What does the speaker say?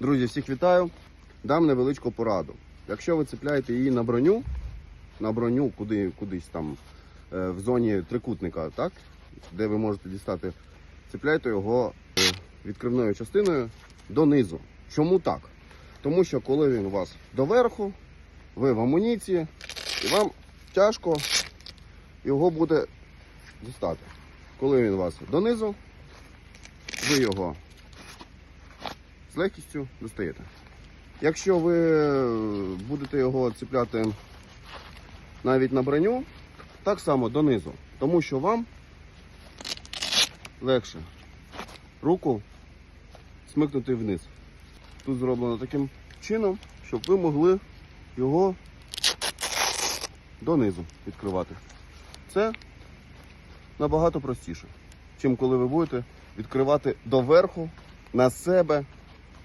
Друзі, всіх вітаю. Дам невеличку пораду. Якщо ви цепляєте її на броню, на броню куди, кудись там е, в зоні трикутника, так? де ви можете дістати, цепляйте його е, відкривною частиною донизу. Чому так? Тому що коли він у вас доверху, ви в амуніції, і вам тяжко його буде дістати. Коли він у вас донизу, ви його легкістю достаєте. Якщо ви будете його цепляти навіть на броню, так само донизу, тому що вам легше руку смикнути вниз. Тут зроблено таким чином, щоб ви могли його донизу відкривати. Це набагато простіше, чим коли ви будете відкривати доверху на себе